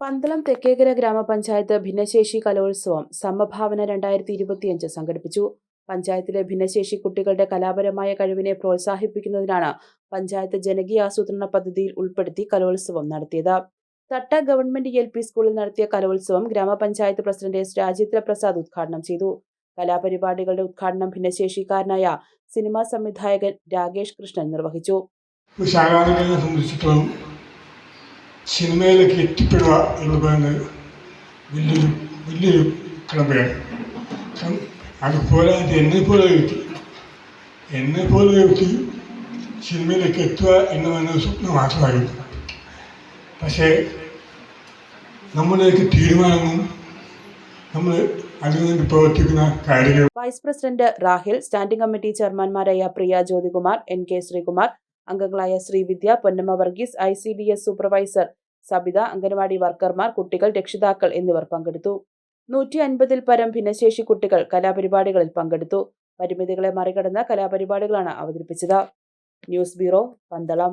പന്തളം തെക്കേക്കര ഗ്രാമപഞ്ചായത്ത് ഭിന്നശേഷി കലോത്സവം സമഭാവന രണ്ടായിരത്തി ഇരുപത്തിയഞ്ച് സംഘടിപ്പിച്ചു. പഞ്ചായത്തിലെ ഭിന്നശേഷി കുട്ടികളുടെ കലാപരമായ കഴിവിനെ പ്രോത്സാഹിപ്പിക്കുന്നതിനാണ് പഞ്ചായത്ത് ജനകീയ ആസൂത്രണ പദ്ധതിയിൽ ഉൾപ്പെടുത്തി കലോത്സവം നടത്തിയത്. തട്ട ഗവൺമെന്റ് എൽ പി സ്കൂളിൽ നടത്തിയ കലോത്സവം ഗ്രാമപഞ്ചായത്ത് പ്രസിഡന്റ് എസ് രാജേന്ദ്ര പ്രസാദ് ഉദ്ഘാടനം ചെയ്തു. കലാപരിപാടികളുടെ ഉദ്ഘാടനം ഭിന്നശേഷിക്കാരനായ സിനിമാ സംവിധായകൻ രാകേഷ് കൃഷ്ണൻ നിർവഹിച്ചു. സിനിമയിലേക്ക് എത്തിപ്പെടുക എന്ന് പറയുന്നത് വലിയൊരു വലിയൊരു കടമ്പയാണ് കാരണം അതുപോലെ എന്നെപ്പോലെ ഒരു വ്യക്തി എന്നെപ്പോലെ വ്യക്തി സിനിമയിലേക്ക് എത്തുക എന്ന് പറയുന്നത് സ്വപ്നം മാത്രമായിരുന്നു. പക്ഷേ നമ്മുടെയൊക്കെ തീരുമാനങ്ങളും നമ്മൾ പ്രവർത്തിക്കുന്ന കാര്യങ്ങൾ vice president Rahil standing committee ചെയർമാൻമാരായ Priya Jyothikumar N K Sreekumar അംഗങ്ങളായ Sreevidya Ponnamma Varghese I C D S supervisor Sabitha anganwadi വർക്കർമാർ കുട്ടികൾ രക്ഷിതാക്കൾ എന്നിവർ പങ്കെടുത്തു. നൂറ്റി അൻപതിൽ പരം ഭിന്നശേഷി കുട്ടികൾ കലാപരിപാടികളിൽ പങ്കെടുത്തു. പരിമിതികളെ മറികടന്ന കലാപരിപാടികളാണ് അവതരിപ്പിച്ചത്. News bureau Pandalam.